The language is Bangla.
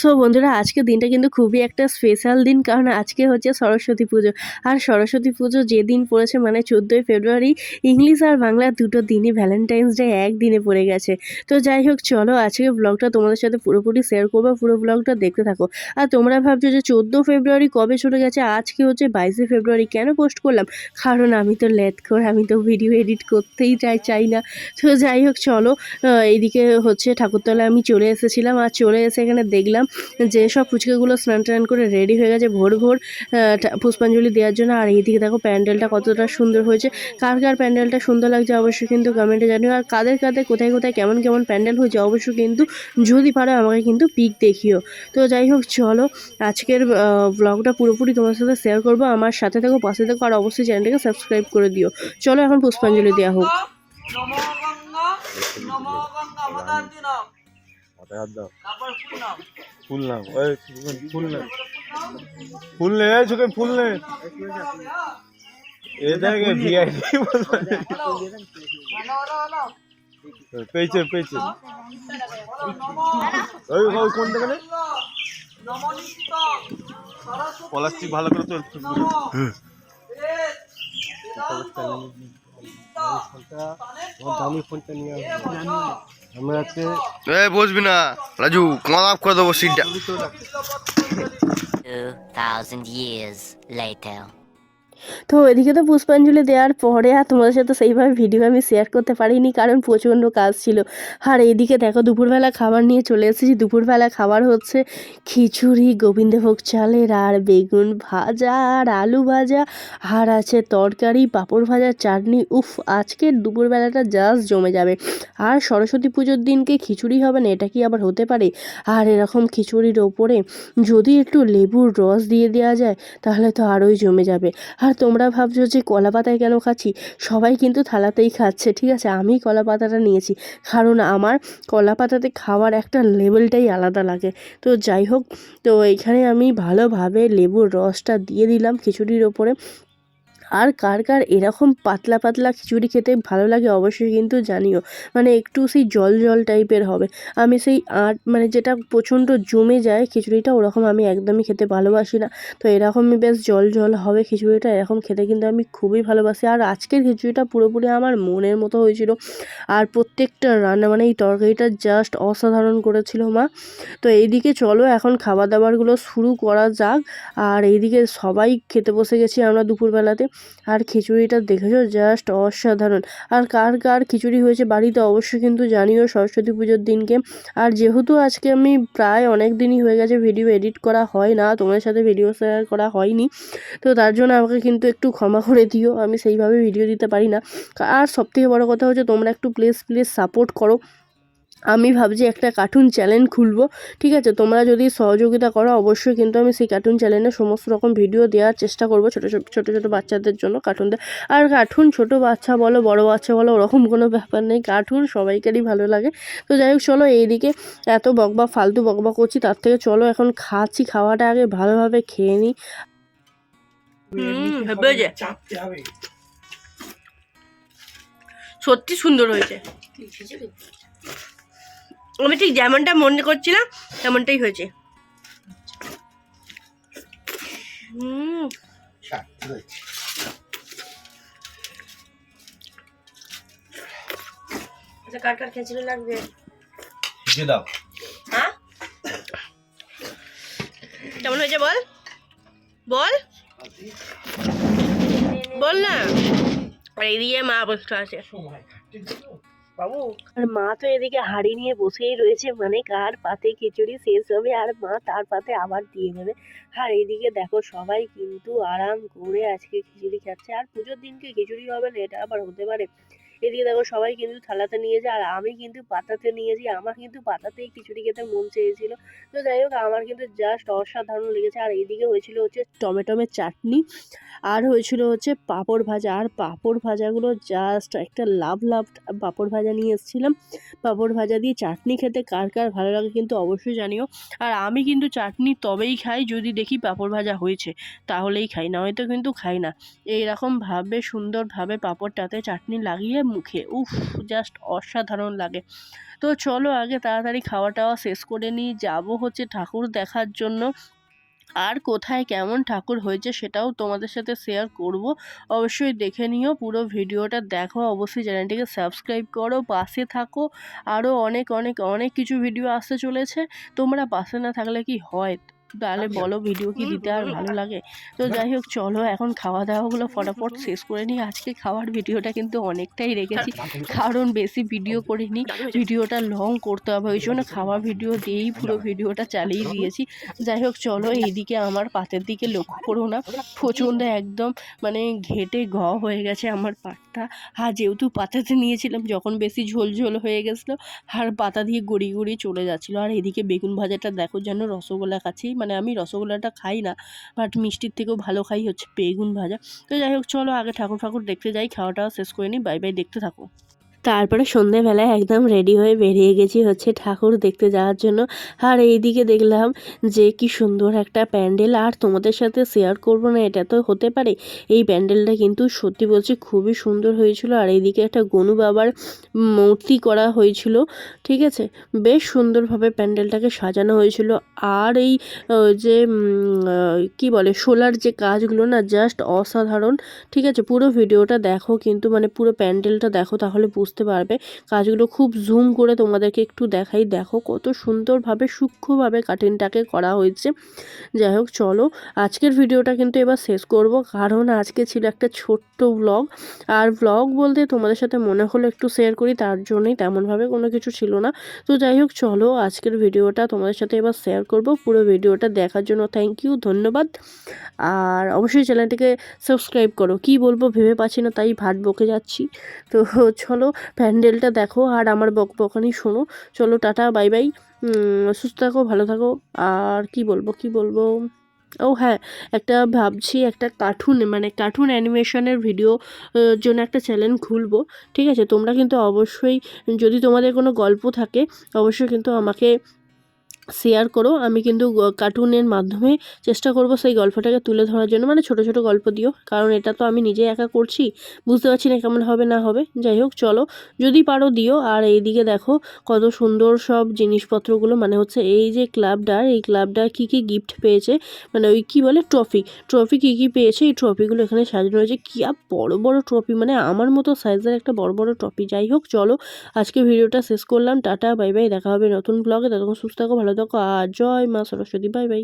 সো বন্ধুরা আজকে দিনটা কিন্তু খুবই একটা স্পেশাল দিন, কারণ আজকে হচ্ছে সরস্বতী পুজো। আর সরস্বতী পুজো যেদিন পড়েছে মানে চোদ্দোই ফেব্রুয়ারি, ইংলিশ আর বাংলা দুটো দিনই ভ্যালেন্টাইন্স ডে একদিনে পড়ে গেছে। তো যাই হোক, চলো আজকে ব্লগটা তোমাদের সাথে পুরোপুরি শেয়ার করব, পুরো ব্লগটা দেখতে থাকো। আর তোমরা ভাবছ যে চোদ্দ ফেব্রুয়ারি কবে চলে গেছে? আজকে হচ্ছে বাইশে ফেব্রুয়ারি কেন পোস্ট করলাম? কারণ আমি তো লেট কর আমি তো ভিডিও এডিট করতেই চাই চাই না। তো যাই হোক, চলো এইদিকে হচ্ছে ঠাকুরতলায় আমি চলে এসেছিলাম। আর চলে এসে এখানে দেখলাম যে সব ফুচকাগুলো স্নান টান করে রেডি হয়ে গেছে ভোর ভোর পুষ্পাঞ্জলি দেওয়ার জন্য। আর এইদিকে দেখো প্যান্ডেলটা কতটা সুন্দর হয়েছে। কার কার প্যান্ডেলটা সুন্দর লাগছে অবশ্যই কিন্তু কমেন্টে জানিও। আর কাদের কাদের কোথায় কোথায় কেমন কেমন প্যান্ডেল হয়েছে অবশ্যই কিন্তু যদি পারো আমাকে কিন্তু পিক দেখিও। তো যাই হোক চলো আজকের ব্লগটা পুরোপুরি তোমার সাথে শেয়ার করব। আমার সাথে থেকো পাশে থেকো আর অবশ্যই চ্যানেলটাকে সাবস্ক্রাইব করে দিও। চলো এখন পুষ্পাঞ্জলি দেওয়া হোক। নমো গঙ্গা নমো গঙ্গা মাতার দিন মাথায় দাও। তারপর ফুল নাম ফুল নে ফুল নে এই চোখে ফুল নে এ দেখে ভিআইপি হ্যালো পেয়েছে পেয়েছে। ওই ওই কোন নে? সরস্বতী পলাস্টিক ভালো করে তো নমো দামি ফোনটা নিয়ে আমরা আজকে এ বসবি না রাজু কমাপ করে দেবো সিটটা 2,000 years later. তো এদিকে তো পুষ্পাঞ্জলি দেওয়ার পরে আর তোমাদের সাথে সেইভাবে ভিডিও আমি শেয়ার করতে পারিনি, কারণ প্রচণ্ড কাজ ছিল। আর এইদিকে দেখো, দুপুরবেলা খাবার নিয়ে চলে এসেছি। দুপুরবেলা খাবার হচ্ছে খিচুড়ি, গোবিন্দভোগ চালের আর বেগুন ভাজা আর আলু ভাজা। আর আছে তরকারি, পাঁপড় ভাজা, চাটনি। উফ আজকের দুপুরবেলাটা জাস্ট জমে যাবে। আর সরস্বতী পুজোর দিনকে খিচুড়ি হবে না, এটা কি আবার হতে পারে? আর এরকম খিচুড়ির ওপরে যদি একটু লেবুর রস দিয়ে দেওয়া যায়, তাহলে তো আরোই জমে যাবে। আর তোমরা ভাবছ যে কলা পাতায় কেন খাচ্ছি? সবাই কিন্তু থালাতেই খাচ্ছে, ঠিক আছে? আমি কলা পাতাটা নিয়েছি। কারণ আমার কলা পাতাতে খাওয়ার একটা লেভেলটাই আলাদা লাগে। তো যাই হোক, তো এখানে আমি ভালোভাবে লেবুর রসটা দিয়ে দিলাম খিচুড়ির ওপরে। আর কার কার এরকম পাতলা পাতলা খিচুড়ি খেতে ভালো লাগে অবশ্যই কিন্তু জানিও। মানে একটু সেই জল জল টাইপের হবে। আমি সেই আট মানে যেটা প্রচণ্ড জমে যায় খিচুড়িটা ওরকম আমি একদমই খেতে ভালোবাসি না। তো এরকমই বেশ জল জল হবে খিচুড়িটা, এরকম খেতে কিন্তু আমি খুবই ভালোবাসি। আর আজকের খিচুড়িটা পুরোপুরি আমার মনের মতো হয়েছিল। আর প্রত্যেকটা রান্না মানে এই তরকারিটা জাস্ট অসাধারণ করেছিল মা। তো এইদিকে চলো, এখন খাবার দাবারগুলো শুরু করা যাক। আর এইদিকে সবাই খেতে বসে গেছি আমরা দুপুরবেলাতে। আর খিচুড়িটা দেখেছ? জাস্ট অসাধারণ। আর কার কার খিচুড়ি হয়েছে বাড়িতে অবশ্যই কিন্তু জানিও সরস্বতী পুজোর দিনকে। আর যেহেতু আজকে আমি প্রায় অনেক দিনই হয়ে গেছে ভিডিও এডিট করা হয় না তোমার সাথে ভিডিও শেয়ার করা হয়নি, তো তার জন্য আমাকে কিন্তু একটু ক্ষমা করে দিও, আমি সেইভাবে ভিডিও দিতে পারি না। আর সবথেকে বড় কথা হচ্ছে তোমরা একটু প্লিজ প্লিজ সাপোর্ট করো। আমি ভাবছি একটা কার্টুন চ্যানেল খুলবো। ঠিক আছে তোমরা যদি সহযোগিতা করো অবশ্যই কিন্তু আমি সেই কার্টুন চ্যানেলে সমস্ত রকম ভিডিও দেওয়ার চেষ্টা করব ছোটো ছোটো ছোটো ছোটো বাচ্চাদের জন্য কার্টুন দেওয়া আর কার্টুন ছোটো বাচ্চা বলো বড় বাচ্চা বলো ওরকম কোনো ব্যাপার নেই। কার্টুন সবাইকারই ভালো লাগে। তো যাই হোক চলো এইদিকে এত বকবা ফালতু বকবা করছি তার থেকে চলো এখন খাচ্ছি খাওয়াটা আগে ভালোভাবে খেয়ে নিই সত্যি সুন্দর হয়েছে। আমি ঠিক যেমনটা মনে করছিলাম তেমনটাই হয়েছে। হুম। আচ্ছা কার কার খেঁচড়ে লাগবে? দাও। হ্যাঁ? কেমন হয়েছে বল? বল? বল না। আর এদিকে মা বসে আছে। বাবু। আর মা তো এদিকে হাড়ি নিয়ে বসেই রয়েছে মানে কার পাতে খিচুড়ি শেষ হবে আর মা তার পাতে আবার দিয়ে দেবে। আর এদিকে দেখো সবাই কিন্তু আরাম করে আজকে খিচুড়ি খাচ্ছে। আর পুজোর দিনকে খিচুড়ি হবে না, এটা আবার হতে পারে এদিকে দেখো সবাই কিন্তু থালাতে নিয়েছে আর আমি কিন্তু পাতাতে নিয়েছি আমার কিন্তু পাতাতেই খিচুড়ি খেতে মন চেয়েছিল। তো যাই হোক, আমার কিন্তু জাস্ট অসাধারণ লেগেছে। আর এদিকে হয়েছিল হচ্ছে টমেটোমের চাটনি, আর হয়েছিল হচ্ছে পাঁপড় ভাজা। আর পাঁপড় ভাজাগুলো জাস্ট একটা লাভ লাভ পাঁপড় ভাজা নিয়ে এসেছিলাম। পাঁপড় ভাজা দিয়ে চাটনি খেতে কার কার ভালো লাগে কিন্তু অবশ্যই জানিও। আর আমি কিন্তু চাটনি তবেই খাই যদি দেখি পাঁপড় ভাজা হয়েছে, তাহলেই খাই। না হয়তো কিন্তু খাই না। এইরকমভাবে সুন্দরভাবে পাঁপড়টাতে চাটনি লাগিয়ে মুখে। উফ জাস্ট অসাধারণ লাগে। তো চলো আগে তাড়াতাড়ি খাওয়া টাওয়া শেষ করে নিই। যাব হচ্ছে ঠাকুর দেখার জন্য। আর কোথায় কেমন ঠাকুর হয়েছে সেটাও তোমাদের সাথে শেয়ার করব। অবশ্যই দেখে নিও, পুরো ভিডিওটা দেখো। অবশ্যই চ্যানেলটিকে সাবস্ক্রাইব করো, পাশে থাকো। আরও অনেক অনেক অনেক কিছু ভিডিও আসতে চলেছে। তোমরা পাশে না থাকলে কি হয়? তাহলে বলো ভিডিও কি দিতে আর ভালো লাগে? তো যাই হোক চলো এখন খাওয়া দাওয়াগুলো ফটাফট শেষ করে নিই। আজকে খাওয়ার ভিডিওটা কিন্তু অনেকটাই রেখেছি। কারণ বেশি ভিডিও করিনি। ভিডিওটা লং করতে হবে। ওই জন্য খাওয়ার ভিডিও দিয়েই পুরো ভিডিওটা চালিয়ে দিয়েছি। যাই হোক চলো এইদিকে আমার পাতের দিকে লক্ষ্য করো না। প্রচণ্ড একদম মানে ঘেটে ঘ হয়ে গেছে আমার পাতটা আর যেহেতু পাতাতে নিয়েছিলাম যখন বেশি ঝোল ঝোল হয়ে গেছিল আর পাতা দিয়ে গড়িয়ে গড়িয়ে চলে যাচ্ছিল। আর এদিকে বেগুন ভাজাটা দেখো যেন রসগোল্লা খাচ্ছি মানে আমি রসগোল্লাটা খাই না বাট মিষ্টির থেকেও ভালো খাই হচ্ছে বেগুন ভাজা। তো যাই হোক, চলো আগে ঠাকুর ফাকুর দেখতে যাই, খাওয়াটাও শেষ করে নিই বাই বাই দেখতে থাকো। তারপরে সন্ধেবেলায় একদম রেডি হয়ে বেরিয়ে গেছি হচ্ছে ঠাকুর দেখতে যাওয়ার জন্য। আর এইদিকে দেখলাম যে কি সুন্দর একটা প্যান্ডেল। আর তোমাদের সাথে শেয়ার করব না, এটা তো হতে পারে। এই প্যান্ডেলটা কিন্তু সত্যি বলছি খুবই সুন্দর হয়েছিল। আর এইদিকে একটা গনু বাবার মূর্তি করা হয়েছিল, ঠিক আছে? বেশ সুন্দরভাবে প্যান্ডেলটাকে সাজানো হয়েছিল। আর এই যে কি বলে, সোলার যে কাজগুলো না জাস্ট অসাধারণ, ঠিক আছে? পুরো ভিডিওটা দেখো কিন্তু মানে পুরো প্যান্ডেলটা দেখো, তাহলে বুঝতে পারবে। কাজগুলো খুব জুম করে তোমাদেরকে একটু দেখাই। দেখো কত সুন্দরভাবে, সূক্ষ্মভাবে কাটিংটাকে করা হয়েছে। যাই হোক, চলো আজকের ভিডিওটা কিন্তু এবার শেষ করব। কারণ আজকে ছিল একটা ছোট্ট ব্লগ আর ব্লগ বলতে তোমাদের সাথে মনে হলো একটু শেয়ার করি, তার জন্যই তেমনভাবে কোনো কিছু ছিল না। তো যাই হোক, চলো আজকের ভিডিওটা তোমাদের সাথে এবার শেয়ার করব। পুরো ভিডিওটা দেখার জন্য থ্যাংক ইউ ধন্যবাদ। আর অবশ্যই চ্যানেলটিকে সাবস্ক্রাইব করো। কি বলব ভেবে পাচ্ছি না, তাই ভাট বকে যাচ্ছি। তো চলো প্যান্ডেলটা দেখো আর আমার বক বকানি শোনো। চলো, টাটা, বাই বাই। সুস্থ থাকো, ভালো থাকো। আর কি বলব কি বলব? ও হ্যাঁ একটা ভাবছি, একটা কার্টুন মানে কার্টুন অ্যানিমেশনের ভিডিও জন্য একটা চ্যানেল খুলবো। ঠিক আছে? তোমরা কিন্তু অবশ্যই, যদি তোমাদের কোনো গল্প থাকে, অবশ্যই কিন্তু আমাকে শেয়ার করো, আমি কিন্তু কার্টুনের মাধ্যমে চেষ্টা করব সেই গল্পটাকে তুলে ধরার জন্য। মানে ছোট ছোট গল্প দিও, কারণ এটা তো আমি নিজে একা করছি, বুঝতে পারছি না কেমন হবে, না হবে। যাই হোক, চলো, যদি পারো দিও। আর এইদিকে দেখো, কত সুন্দর সব জিনিসপত্রগুলো মানে হচ্ছে এই যে ক্লাবটার এই ক্লাবটা কী কী গিফট পেয়েছে মানে ওই কী বলে ট্রফি ট্রফি কী কী পেয়েছে, এই ট্রফিগুলো এখানে সাজানো হয়েছে কী আর বড় বড় ট্রফি মানে আমার মতো সাইজের একটা বড় বড় ট্রফি যাই হোক, চলো, আজকে ভিডিওটা শেষ করলাম। টাটা, বাই বাই, দেখা হবে নতুন ব্লগে ততক্ষণ সুস্থ থাকো, ভালো আর জয় মা সরস্বতী বাই বাই